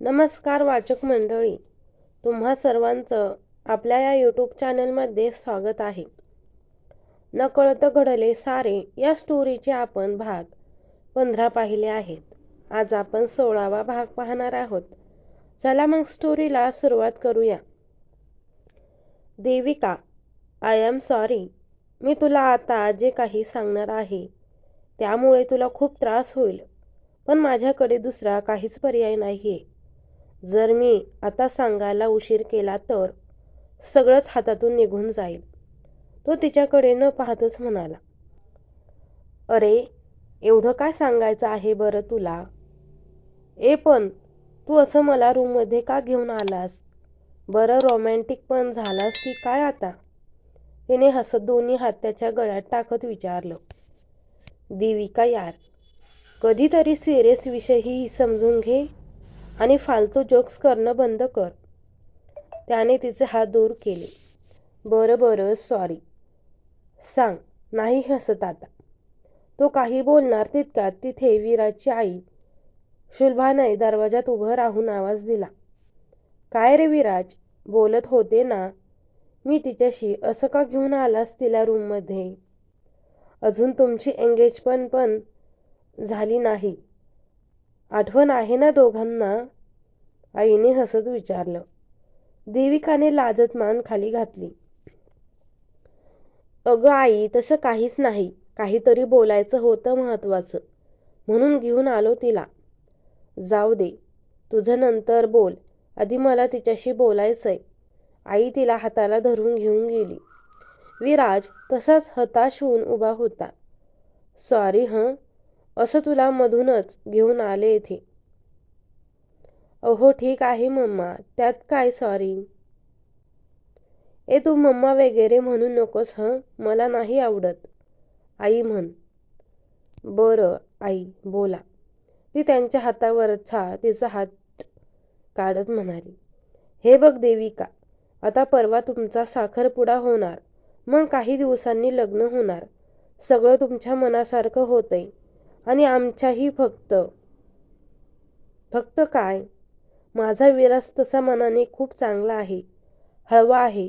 नमस्कार वाचक मंडळी तुम्हा सर्वांचं आपल्या या यूट्यूब चॅनलमध्ये स्वागत आहे. नकळत घडले सारे या स्टोरीचे आपण भाग पंधरा पाहिले आहेत. आज आपण सोळावा भाग पाहणार आहोत. चला मग स्टोरीला सुरुवात करूया. देविका आय एम सॉरी मी तुला आता जे काही सांगणार आहे त्यामुळे तुला खूप त्रास होईल. पण माझ्याकडे दुसरा काहीच पर्याय नाही आहे जर मी आता सांगायला उशीर केला तर सगळंच हातातून निघून जाईल. तो तिच्याकडे न पाहतच म्हणाला अरे एवढं काय सांगायचं आहे बरं तुला? ए पण तू असं मला रूममध्ये का घेऊन आलास? बरं रोमॅन्टिक पण झालास की काय आता? तिने हसत दोन्ही हात त्याच्या गळ्यात टाकत विचारलं देविका यार कधीतरी सिरियस विषयही समजून घे. आणि फालतू जोक्स करणं बंद कर. त्याने तिचे हात दूर केले. बरं बरं सॉरी सांग नाही हसत आता. तो काही बोलणार तितक्यात तिथे वीराची आई शुल्भाने दरवाजात उभं राहून आवाज दिला. काय रे विराज बोलत होते ना मी तिच्याशी असं का घेऊन आलास तिला रूममध्ये अजून तुमची एंगेजमेंट पण झाली नाही. आठवण आहे ना दोघांना? आईने हसत विचारलं. देविकाने लाजत मान खाली घातली. अगं आई तसं काहीच नाही. काहीतरी बोलायचं होतं महत्त्वाचं म्हणून घेऊन आलो तिला. जाऊ दे. तुझं नंतर बोल. आधी मला तिच्याशी बोलायचंय. आई तिला हाताला धरून घेऊन गेली. विराज तसाच हताश होऊन उभा होता. सॉरी हं? असं तुला मधूनच घेऊन आले इथे. अहो ठीक आहे मम्मा. त्यात काय सॉरी ए तू मम्मा वगैरे म्हणू नकोस हं? मला नाही आवडत. आई म्हण. बरं आई बोला. ती त्यांच्या हातावरचा तिचा हात काढत म्हणाली. हे बघ देविका आता परवा तुमचा साखरपुडा होणार. मग काही दिवसांनी लग्न होणार. सगळं तुमच्या मनासारखं होतंय. आणि आमच्याही फक्त फक्त काय? माझा विरास तसा मनाने खूप चांगला आहे हळवा आहे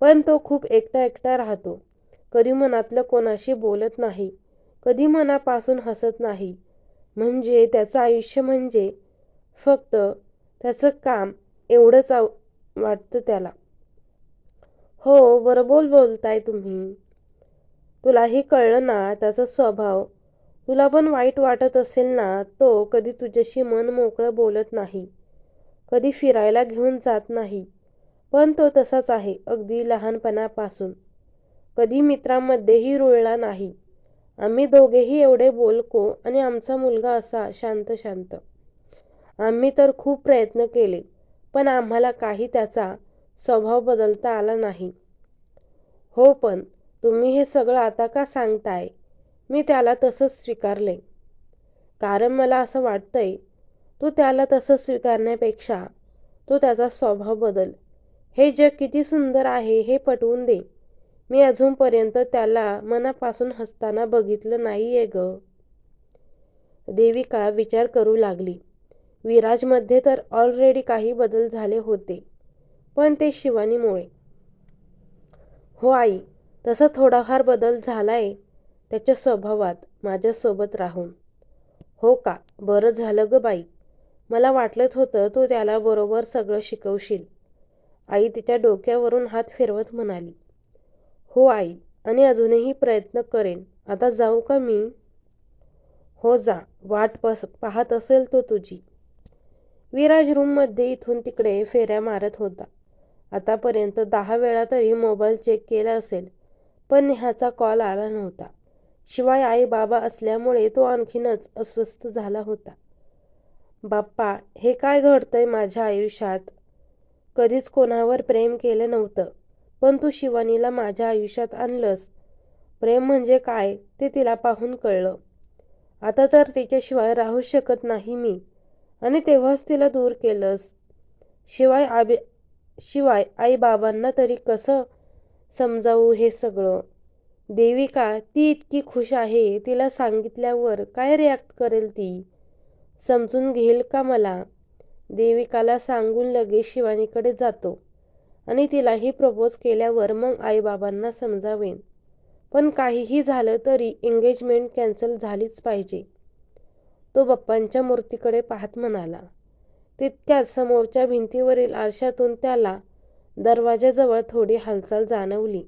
पण तो खूप एकटा एकटा राहतो. कधी मनातलं कोणाशी बोलत नाही कधी मनापासून हसत नाही. म्हणजे त्याचं आयुष्य म्हणजे फक्त त्याचं काम एवढंच वाटतं त्याला. हो बरोबर बोलताय तुम्ही. तुलाही कळलं ना त्याचा स्वभाव? तुला पण वाईट वाटत असेल ना तो कधी तुझ्याशी मन मोकळं बोलत नाही. कधी फिरायला घेऊन जात नाही. पण तो तसाच आहे अगदी लहानपणापासून. कधी मित्रांमध्येही रुळला नाही. आम्ही दोघेही एवढे बोलको आणि आमचा मुलगा असा शांत शांत आम्ही तर खूप प्रयत्न केले पण आम्हाला काही त्याचा स्वभाव बदलता आला नाही. हो पण तुम्ही हे सगळं आता का सांगताय? मी त्याला तसंच स्वीकारले. कारण मला असं वाटतंय तू त्याला तसं स्वीकारण्यापेक्षा तो त्याचा स्वभाव बदल. हे जग किती सुंदर आहे हे पटवून दे. मी अजूनपर्यंत त्याला मनापासून हसताना बघितलं नाही आहे ग. देविका विचार करू लागली. विराजमध्ये तर ऑलरेडी काही बदल झाले होते पण ते शिवानीमुळे. हो आई तसा थोडाफार बदल झालाय त्याच्या स्वभावात माझ्यासोबत राहून. हो का? बरं झालं ग बाई. मला वाटलंच होतं तू त्याला बरोबर सगळं शिकवशील. आई तिच्या डोक्यावरून हात फिरवत म्हणाली. हो आई आणि अजूनही प्रयत्न करेन. आता जाऊ का मी? हो जा. वाट पस पाहत असेल तो तुझी. विराज रूममध्ये इथून तिकडे फेऱ्या मारत होता. आतापर्यंत दहा वेळा तरी मोबाईल चेक केला असेल पण नेहाचा कॉल आला नव्हता. शिवाय आई बाबा असल्यामुळे तो आणखीनच अस्वस्थ झाला होता. बाप्पा हे काय घडतंय माझ्या आयुष्यात? कधीच कोणावर प्रेम केलं नव्हतं. पण तू शिवानीला माझ्या आयुष्यात आणलंस. प्रेम म्हणजे काय ते तिला पाहून कळलं. आता तर तिच्याशिवाय राहू शकत नाही मी. आणि तेव्हाच तिला दूर केलंस. शिवाय आबी शिवाय आई बाबांना तरी कसं समजावू हे सगळं? देविका ती इतकी खुश आहे तिला सांगितल्यावर काय रिॲक्ट करेल ती? समजून घेईल का मला? देविकाला सांगून लगेच शिवानीकडे जातो आणि तिलाही प्रपोज केल्यावर मग आईबाबांना समजावेन. पण काहीही झालं तरी एंगेजमेंट कॅन्सल झालीच पाहिजे. तो बाप्पांच्या मूर्तीकडे पाहत म्हणाला. तितक्यात समोरच्या भिंतीवरील आरशातून त्याला दरवाजाजवळ थोडी हालचाल जाणवली.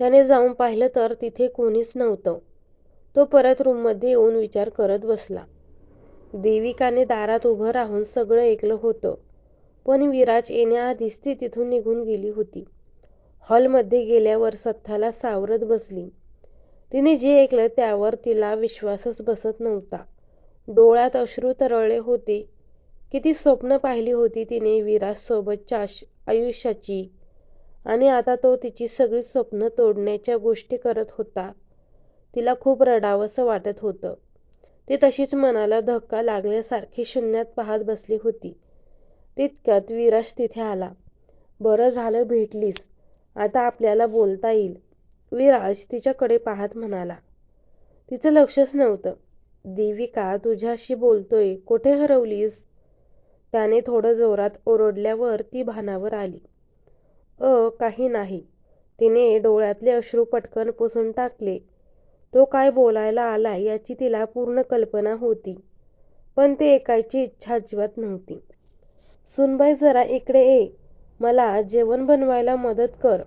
त्याने जाऊन पाहिलं तर तिथे कोणीच नव्हतं. तो परत रूममध्ये येऊन विचार करत बसला. देविकाने दारात उभं राहून सगळं ऐकलं होतं. पण विराज येण्याआधीच ती तिथून निघून गेली होती. हॉलमध्ये गेल्यावर सत्ताला सावरत बसली. तिने जे ऐकलं त्यावर तिला विश्वासच बसत नव्हता. डोळ्यात अश्रू तरळले होते. किती स्वप्न पाहिली होती तिने विराजसोबतच्या आयुष्याची. आणि आता तो तिची सगळी स्वप्न तोडण्याच्या गोष्टी करत होता. तिला खूप रडावंसं वाटत होतं. ती तशीच मनाला धक्का लागल्यासारखी शून्यात पाहत बसली होती. तितक्यात विराश तिथे आला. बरं झालं भेटलीस. आता आपल्याला बोलता येईल. विराज तिच्याकडे पाहत म्हणाला. तिचं लक्षच नव्हतं. देविका तुझ्याशी बोलतोय. कुठे हरवलीस? त्याने थोडं जोरात ओरडल्यावर ती भानावर आली. अ काही नाही. तिने डोळ्यातले अश्रू पटकन पुसून टाकले. तो काय बोलायला आला याची तिला पूर्ण कल्पना होती पण ते ऐकायची इच्छा अजिबात नव्हती. सुनबाई जरा इकडे ये. मला जेवण बनवायला मदत कर.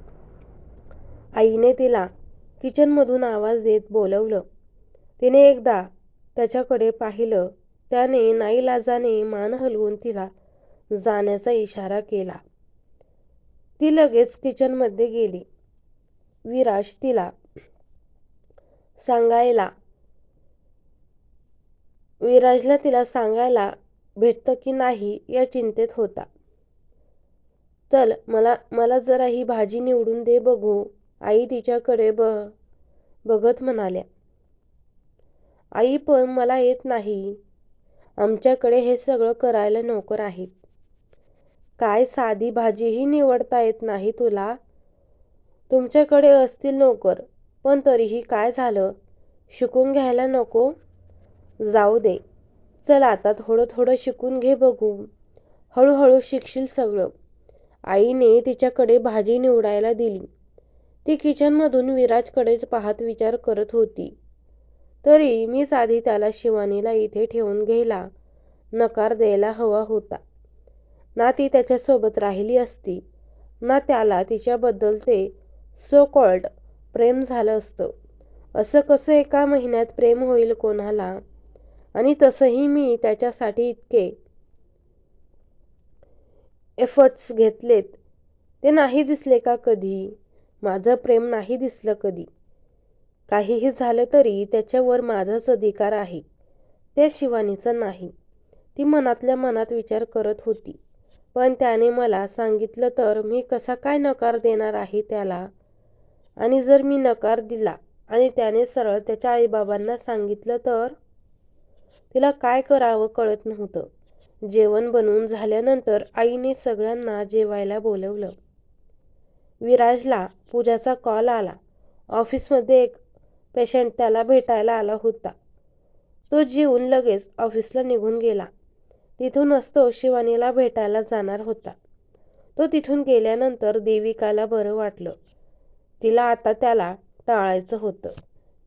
आईने तिला किचनमधून आवाज देत बोलवलं. तिने एकदा त्याच्याकडे पाहिलं. त्याने नाईलाजाने मान हलवून तिला जाण्याचा इशारा केला. ती लगेच किचनमध्ये गेली. विराज तिला सांगायला विराजला तिला सांगायला भेटतं की नाही या चिंतेत होता. चल मला मला जरा ही भाजी निवडून दे बघू. आई तिच्याकडे ब बघत म्हणाल्या. आई पण मला येत नाही. आमच्याकडे हे सगळं करायला नोकर आहेत. काय साधी भाजीही निवडता येत नाही तुला? तुमच्याकडे असतील नोकर पण तरीही काय झालं? शिकून घ्यायला नको? जाऊ दे. चल आता थोडं थोडं शिकून घे बघू. हळूहळू शिकशील सगळं. आईने तिच्याकडे भाजी निवडायला दिली. ती किचनमधून विराजकडेच पाहत विचार करत होती. तरी मी साधी त्याला शिवानीला इथे ठेवून घ्यायला नकार द्यायला हवा होता. ना ती त्याच्यासोबत राहिली असती ना त्याला तिच्याबद्दल ते सो कॉल्ड प्रेम झालं असतं. असं कसं एका महिन्यात प्रेम होईल कोणाला? आणि तसंही मी त्याच्यासाठी इतके एफर्ट्स घेतलेत. ते नाही दिसले का कधी? माझं प्रेम नाही दिसलं कधी. काहीही झालं तरी त्याच्यावर माझाच अधिकार आहे. त्या शिवानीचं नाही. ती मनातल्या मनात विचार करत होती. पण त्याने मला सांगितलं तर मी कसा काय नकार देणार आहे त्याला? आणि जर मी नकार दिला आणि त्याने सरळ त्याच्या आईबाबांना सांगितलं तर? तिला काय करावं कळत नव्हतं. जेवण बनवून झाल्यानंतर आईने सगळ्यांना जेवायला बोलवलं. विराजला पूजाचा कॉल आला. ऑफिसमध्ये एक पेशंट त्याला भेटायला आला होता. तो जीवन लगेच ऑफिसला निघून गेला. तिथूनच तो शिवानीला भेटायला जाणार होता. तो तिथून गेल्यानंतर देविकाला बरं वाटलं. तिला आता त्याला टाळायचं होतं.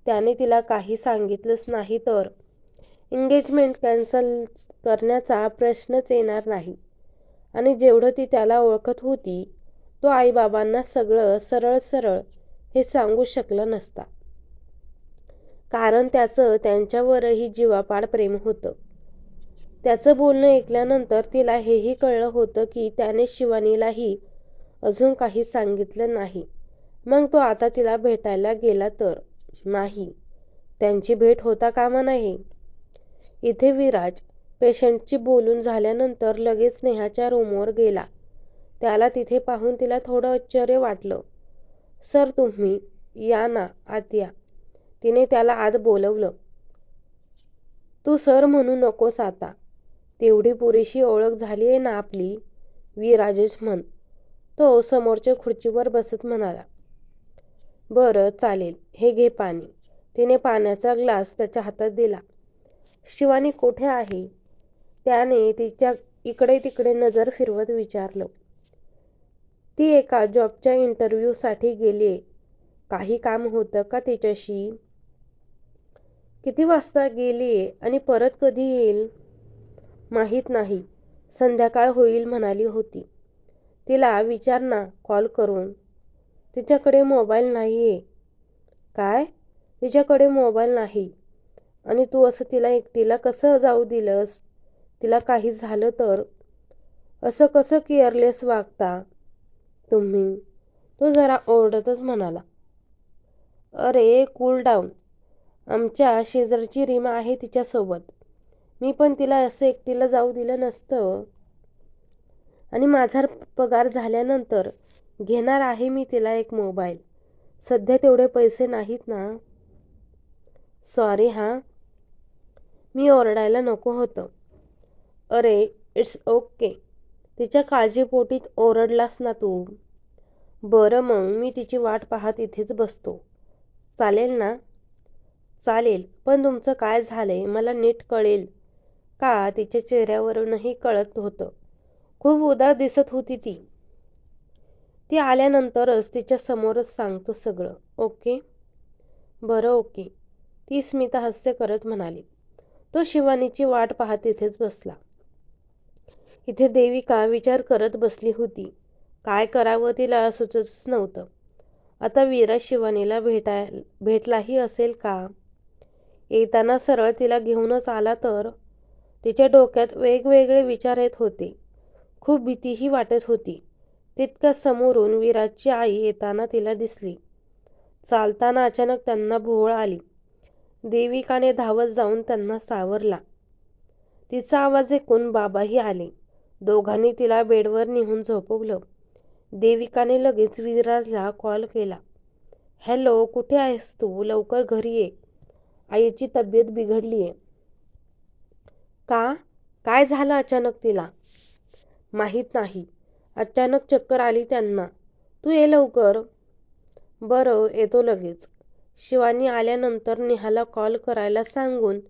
त्याने तिला काही सांगितलंच नाही तर एंगेजमेंट कॅन्सल करण्याचा प्रश्नच येणार नाही. आणि जेवढं ती त्याला ओळखत होती तो आईबाबांना सगळं सरळ सरळ हे सांगू शकलं नसता. कारण त्याचं त्यांच्यावरही जीवापाड प्रेम होतं. त्याचं बोलणं ऐकल्यानंतर तिला हेही कळलं होतं की त्याने शिवानीलाही अजून काही सांगितलं नाही. मग तो आता तिला भेटायला गेला तर? नाही. त्यांची भेट होता कामा नाही इथे विराज पेशंटची बोलून झाल्यानंतर लगेच नेहाच्या रूमवर गेला. त्याला तिथे पाहून तिला थोडं आश्चर्य वाटलं. सर तुम्ही या ना आत या तिने त्याला आत बोलवलं. तू सर म्हणू नकोस आता. तेवढी पुरेशी ओळख झाली आहे ना आपली? वी राजेश म्हण. तो समोरच्या खुर्चीवर बसत म्हणाला. बरं चालेल. हे घे पाणी. तिने पाण्याचा ग्लास त्याच्या हातात दिला. शिवानी कुठे आहे? त्याने तिच्या इकडे तिकडे नजर फिरवत विचारलं. ती एका जॉबच्या इंटरव्ह्यूसाठी गेली काही काम होतं का तिच्याशी? किती वाजता गेलीये आणि परत कधी येईल? माहीत नाही. संध्याकाळ होईल म्हणाली होती. तिला विचार ना कॉल करून तिच्याकडे मोबाईल नाही आहे काय? तिच्याकडे मोबाईल नाही. आणि तू असं तिला एकटीला कसं जाऊ दिलंस? तिला काही झालं तर? असं कसं केअरलेस वागता? तुम्ही? तो जरा ओरडतच म्हणाला. अरे कूल डाऊन आमच्या शेजारची रीमा आहे तिच्यासोबत. मी पण तिला असं एकटीला जाऊ दिलं नसतं. आणि माझा पगार झाल्यानंतर घेणार आहे मी तिला एक मोबाईल. सध्या तेवढे पैसे नाहीत ना. सॉरी हां. मी ओरडायला नको होतं. अरे इट्स ओके तिच्या काळजीपोटीत ओरडलास ना तू. बरं मग मी तिची वाट पाहत इथेच बसतो. चालेल ना? चालेल पण तुमचं काय झालं आहे मला नीट कळेल. का तिच्या चेहऱ्यावरूनही कळत होतं. खूप उदार दिसत होती ती. ती आल्यानंतरच तिच्या समोरच सांगतो सगळं. ओके? बरं ओके. ती स्मिता हास्य करत म्हणाली. तो शिवानीची वाट पाहत इथेच बसला. इथे देविका विचार करत बसली होती? काय करावं तिला सुचतच नव्हतं. आता वीरा शिवानीला भेटाय भेटलाही असेल का? येताना सरळ तिला घेऊनच आला तर? तिच्या डोक्यात वेगवेगळे विचार येत होते. खूप भीतीही वाटत होती. तितक्या समोरून विराजची आई येताना तिला दिसली. चालताना अचानक त्यांना भोवळ आली. देविकाने धावत जाऊन त्यांना सावरला. तिचा आवाज ऐकून बाबाही आले. दोघांनी तिला बेडवर निहून झोपवलं. देविकाने लगेच विराजला कॉल केला. हॅलो कुठे आहेस तू? लवकर घरी ये. आईची तब्येत बिघडली आहे का? काय झालं अचानक तिला? माहीत नाही. अचानक चक्कर आली त्यांना. तू ये लवकर. बरं येतो लगेच. शिवानी आल्यानंतर नेहाला कॉल करायला सांगून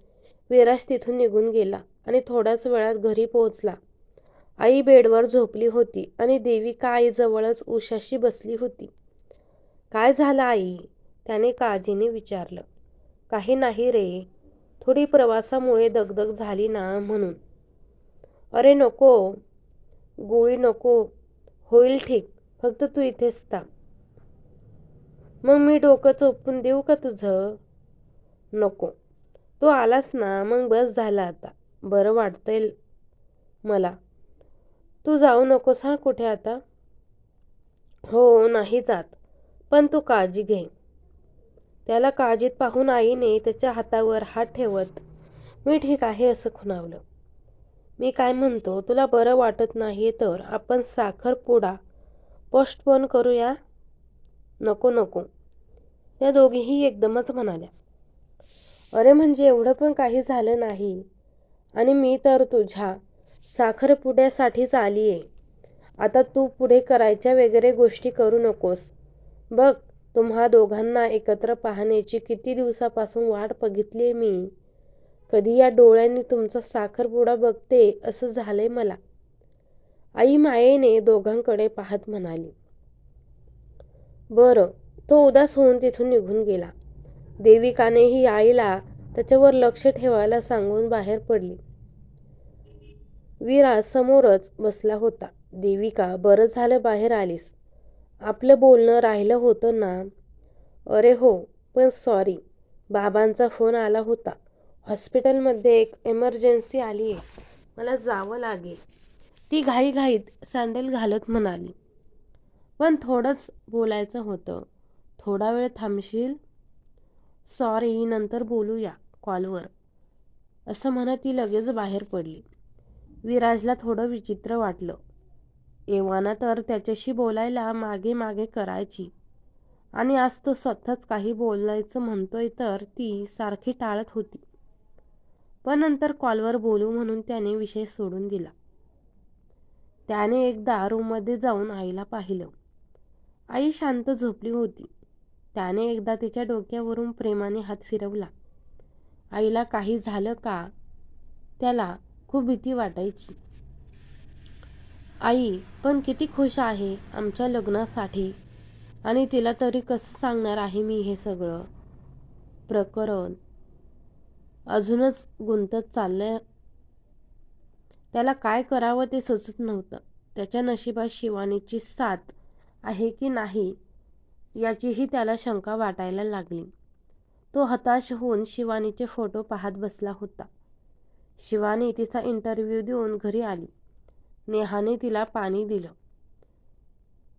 विराज तिथून निघून गेला आणि थोड्याच वेळात घरी पोहोचला. आई बेडवर झोपली होती आणि देविका आईजवळच उशाशी बसली होती. काय झालं आई? त्याने काळजीने विचारलं. काही नाही रे. थोडी प्रवासामुळे दगदग झाली ना म्हणून. अरे नको गोळी नको होईल ठीक फक्त तू इथेच थांब. मग मी डोकं चोपून देऊ का तुझं? नको. तू आलास ना मग बस झाला आता. बरं वाटतंय मला. तू जाऊ नकोस हा कुठे आता? हो नाही जात. पण तू काळजी घे. त्याला काळजीत पाहून आईने त्याच्या हातावर हात ठेवत मी ठीक आहे असं खुणावलं. मी काय म्हणतो तुला बरं वाटत नाही तर आपण साखरपुडा पोस्टपोन करूया? नको नको. त्या दोघीही एकदमच म्हणाल्या. अरे म्हणजे एवढं पण काही झालं नाही. आणि मी तर तुझ्या साखरपुड्यासाठीच आली आहे आता तू पुढे करायच्या वगैरे गोष्टी करू नकोस. बघ तुम्हा दोघांना एकत्र पाहण्याची किती दिवसापासून वाट बघितली मी. कधी या डोळ्यांनी तुमचा साखरपुडा बघते असं झालंय मला. आई मायेने दोघांकडे पाहत म्हणाली. बरं तो उदास होऊन तिथून निघून गेला. देविकानेही आईला त्याच्यावर लक्ष ठेवायला सांगून बाहेर पडली. वीरा समोरच बसला होता. देविका बरं झालं बाहेर आलीस. आपलं बोलणं राहिलं होतं ना? अरे हो पण सॉरी बाबांचा फोन आला होता. हॉस्पिटलमध्ये एक एमर्जन्सी आली आहे मला जावं लागेल. ती घाईघाईत सँडल घालत म्हणाली. पण थोडंच बोलायचं होतं. थोडा वेळ थांबशील? सॉरी नंतर बोलूया कॉलवर असं म्हणत ती लगेच बाहेर पडली. विराजला थोडं विचित्र वाटलं. एव्हाना तर त्याच्याशी बोलायला मागे मागे करायची. आणि आज तो स्वतःच काही बोलायचं म्हणतोय तर ती सारखी टाळत होती. पण नंतर कॉलवर बोलू म्हणून त्याने विषय सोडून दिला. त्याने एकदा रूममध्ये जाऊन आईला पाहिलं. आई शांत झोपली होती. त्याने एकदा तिच्या डोक्यावरून प्रेमाने हात फिरवला. आईला काही झालं का? त्याला खूप भीती वाटायची. आई पण किती खुश आहे आमच्या लग्नासाठी. आणि तिला तरी कसं सांगणार आहे मी हे सगळं? प्रकरण. अजूनच गुंतत चाललंय. त्याला काय करावं ते सुचत नव्हतं. त्याच्या नशिबात शिवानीची साथ आहे की नाही याचीही त्याला शंका वाटायला लागली. तो हताश होऊन शिवानीचे फोटो पाहत बसला होता. शिवानी तिचा इंटरव्ह्यू देऊन घरी आली. नेहाने तिला पाणी दिलं.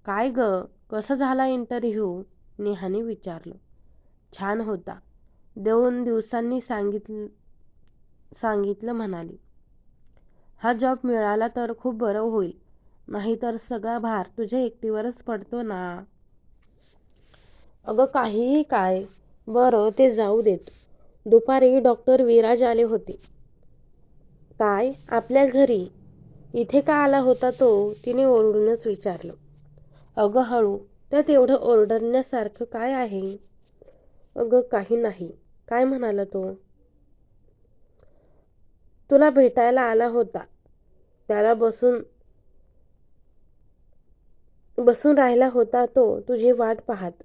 काय ग? कसं झाला इंटरव्ह्यू नेहाने विचारलं. छान होता. दोन दिवसांनी सांगितलं सांगितलं म्हणाली. हा जॉब मिळाला तर खूप बरं होईल. नाहीतर सगळा भार तुझ्या एकटीवरच पडतो ना. अगं काहीही काय. बरं ते जाऊ देत. दुपारी डॉक्टर विराज आले होते. काय? आपल्या घरी? इथे का आला होता तो? तिने ओरडूनच विचारलं. अगं हळू त्यात एवढं ओरडण्यासारखं काय आहे? अगं काही नाही. काय म्हणाला तो? तुला भेटायला आला होता. त्याला बसून बसून राहिला होता तो. तुझी वाट पाहत.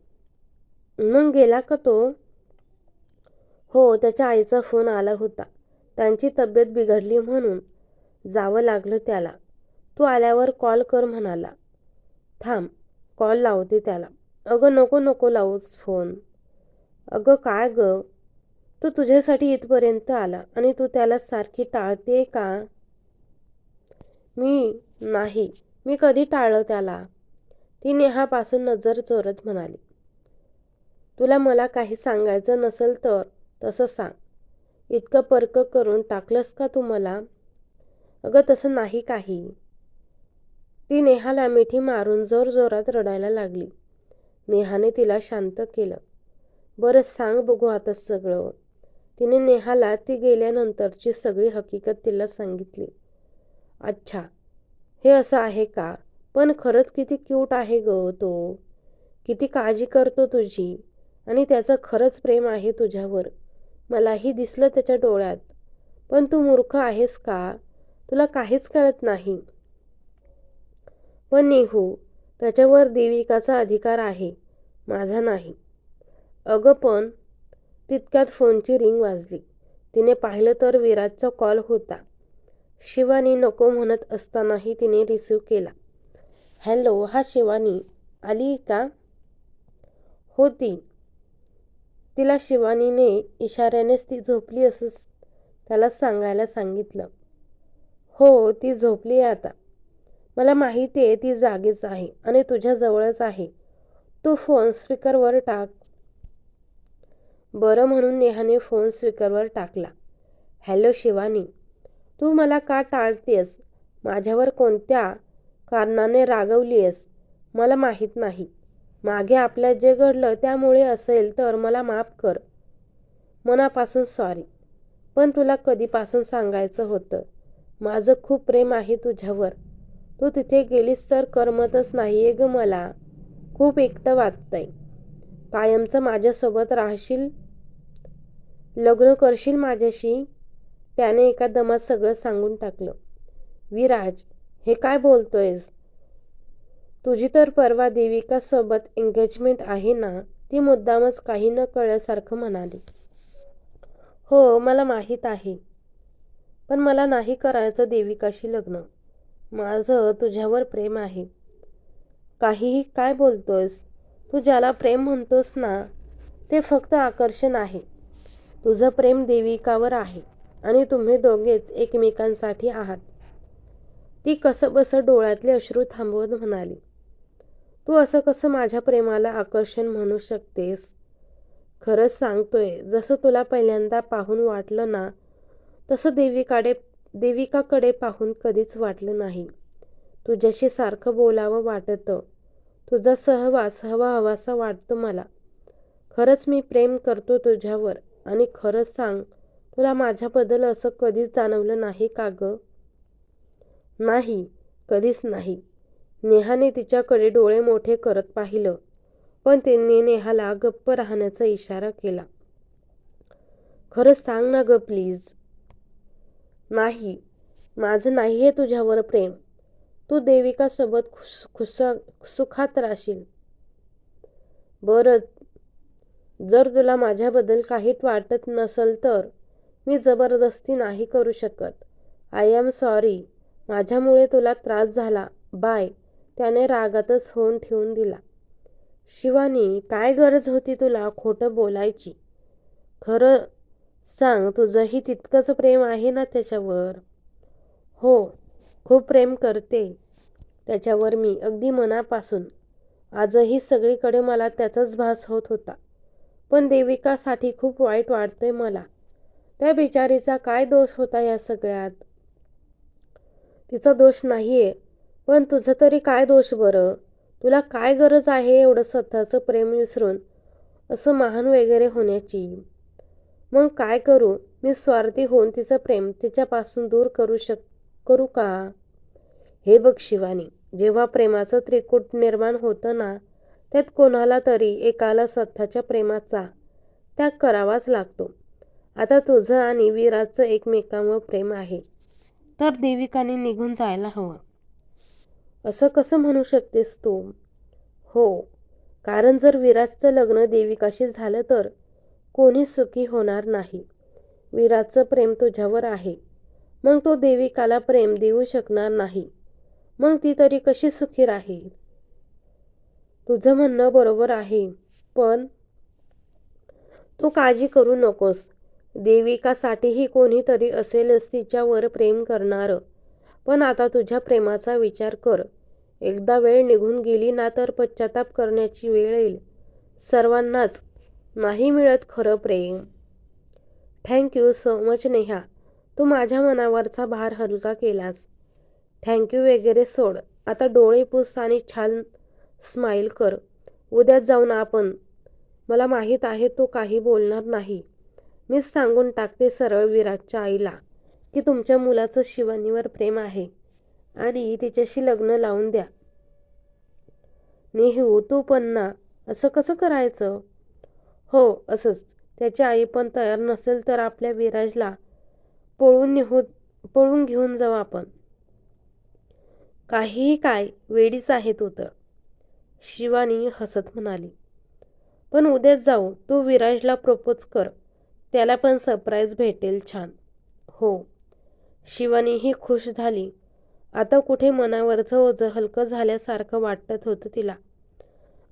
मग गेला का तो? हो त्याच्या आईचा फोन आला होता. त्यांची तब्येत बिघडली म्हणून. जावं लागलं त्याला. तू आल्यावर कॉल कर म्हणाला. थांब कॉल लावते त्याला. अगं नको नको लावूच फोन. अगं काय ग? तो तुझ्यासाठी इथपर्यंत आला आणि तू त्याला सारखी टाळते का? मी नाही. मी कधी टाळलं त्याला? ती नेहापासून नजर चोरत म्हणाली. तुला मला काही सांगायचं नसेल तर तसं सांग. इतकं परक करून टाकलंस का तू मला? अगं तसं नाही काही. ती नेहाला मिठी मारून जोरजोरात रडायला लागली. नेहाने तिला शांत केलं. बरं सांग बघू आता सगळं. तिने नेहाला ती गेल्यानंतरची सगळी हकीकत तिला सांगितली. अच्छा हे असं आहे का? पण खरंच किती क्यूट आहे ग तो. किती काळजी करतो तुझी. आणि त्याचं खरंच प्रेम आहे तुझ्यावर. मलाही दिसलं त्याच्या डोळ्यात. पण तू मूर्ख आहेस का? तुला काहीच कळत नाही. पण नेहू त्याच्यावर देविकाचा अधिकार आहे माझा नाही. अगं पण तितक्यात फोनची रिंग वाजली. तिने पाहिलं तर विराजचा कॉल होता. शिवानी नको म्हणत असतानाही तिने रिसीव केला. हॅलो हा शिवानी आली का? होती तिला शिवानीने इशाऱ्यानेच ती झोपली असं त्याला सांगायला सांगितलं. हो ती झोपली आहे आता. मला माहिती आहे ती जागीच आहे आणि तुझ्याजवळच आहे. तू फोन स्पीकरवर टाक. बरं म्हणून नेहाने फोन स्पीकरवर टाकला. हॅलो शिवानी तू मला का टाळतेस माझ्यावर कोणत्या कारणाने रागवली आहेस मला माहीत नाही. मागे आपल्यात जे घडलं त्यामुळे असेल तर मला माफ कर. मनापासून सॉरी पण तुला कधीपासून सांगायचं होतं? माझं खूप प्रेम आहे तुझ्यावर. तू तिथे गेलीस तर करमतच नाही आहे ग मला. खूप एकटं वाटतंय कायमचं माझ्यासोबत राहशील? लग्न करशील माझ्याशी? त्याने एका दमात सगळं सांगून टाकलं. विराज हे काय बोलतोयस? तुझी तर परवा देविकासोबत एंगेजमेंट आहे ना? ती मुद्दामच काही न कळल्यासारखं म्हणाली. हो मला माहीत आहे. पण मला नाही करायचं देविकाशी लग्न. माझं तुझ्यावर प्रेम आहे. काहीही काय बोलतोयस? तू ज्याला प्रेम म्हणतोस ना ते फक्त आकर्षण आहे. तुझं प्रेम देविकावर आहे आणि तुम्ही दोघेच एकमेकांसाठी आहात. ती कसं बसं डोळ्यातले अश्रू थांबवत म्हणाली तू असं कसं माझ्या प्रेमाला आकर्षण म्हणू शकतेस? खरंच सांगतोय जसं तुला पहिल्यांदा पाहून वाटलं ना तसं देविकाडे देविकाकडे पाहून कधीच वाटलं नाही. तुझ्याशी सारखं बोलावं वाटतं. तुझा सहवास हवा हवासा वाटतो मला. खरंच मी प्रेम करतो तुझ्यावर आणि खरंच सांग तुला माझ्याबद्दल असं कधीच जाणवलं नाही का गं? नाही कधीच नाही. नेहाने तिच्याकडे डोळे मोठे करत पाहिलं पण त्यांनी नेहाला गप्प राहण्याचा इशारा केला. खरंच सांग ना ग प्लीज. नाही. माझं नाही आहे तुझ्यावर प्रेम. तू देविकासोबत खुस खुस सुखात राहशील. बरं. जर तुला माझ्याबद्दल काहीच वाटत नसेल तर मी जबरदस्ती नाही करू शकत. आय एम सॉरी माझ्यामुळे तुला त्रास झाला. बाय त्याने रागातच होऊन ठेवून दिला. शिवानी काय गरज होती तुला खोटं बोलायची? खरं सांग तुझंही तितकंच प्रेम आहे ना त्याच्यावर? हो खूप प्रेम करते त्याच्यावर मी अगदी मनापासून. आजही सगळीकडे मला त्याचाच भास होत होता. पण देविकासाठी खूप वाईट वाटतंय मला. त्या बिचारीचा काय दोष होता या सगळ्यात? तिचा दोष नाही आहे पण तुझं तरी काय दोष बरं? तुला काय गरज आहे एवढं स्वतःचं प्रेम विसरून? असं महान वगैरे होण्याची. मग काय करू? मी स्वार्थी होऊन तिचं प्रेम तिच्यापासून दूर करू शक करू का? हे बघ शिवानी जेव्हा प्रेमाचं त्रिकूट निर्माण होतं ना त्यात कोणाला तरी एकाला स्वतःच्या प्रेमाचा त्याग करावाच लागतो. आता तुझं आणि विराजचं एकमेकांवर प्रेम आहे. तर देविकाने निघून जायला हवं. असं कसं म्हणू शकतेस तू? हो. कारण जर विराजचं लग्न देविकाशी झालं तर कोणी सुखी होणार नाही. वीराचं प्रेम तुझ्यावर आहे. मग तो देविकाला प्रेम देऊ शकणार नाही. मग ती तरी कशी सुखी राहील? तुझं म्हणणं बरोबर आहे पण तू काळजी करू नकोस. देविकासाठीही कोणीतरी असेलच तिच्यावर प्रेम करणारं. पण आता तुझ्या प्रेमाचा विचार कर. एकदा वेळ निघून गेली ना तर पश्चाताप करण्याची वेळ येईल. सर्वांनाच नाही मिळत खरं प्रेम. Thank you so much Neha. तू माझ्या मनावरचा भार हलका केलास. थँक्यू वगैरे सोड. आता डोळे पुस आणि छान स्माईल कर. उद्याच जाऊन आपण. मला माहीत आहे तो काही बोलणार नाही. मीच सांगून टाकते सरळ विराटच्या आईला की तुमच्या मुलाचं शिवानीवर प्रेम आहे आणि तिच्याशी लग्न लावून द्या. नेहू तू पण ना. असं कसं करायचं? हो असंच. त्याची आई पण तयार नसेल तर आपल्या विराजला पळून निघू पळून घेऊन जाऊ आपण. काहीही काय वेडीच आहे तू तर शिवानी हसत म्हणाली. पण उद्याच जाऊ तू विराजला प्रपोज कर. त्याला पण सरप्राईज भेटेल छान. हो. शिवानीही खुश झाली. आता कुठे मनावरचं ओझं हलकं झाल्यासारखं वाटत होतं तिला.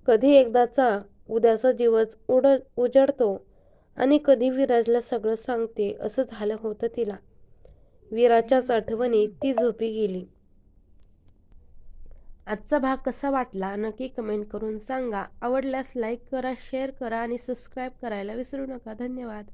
कधी एकदाचा उद्याचा दिवस उड उजडतो आणि कधी विराजला सगळं सांगते असं झालं होतं तिला. विराच्याच आठवणीत ती झोपी गेली. आजचा भाग कसा वाटला नक्की कमेंट करून सांगा. आवडल्यास लाईक करा शेअर करा आणि सबस्क्राईब करायला विसरू नका. धन्यवाद.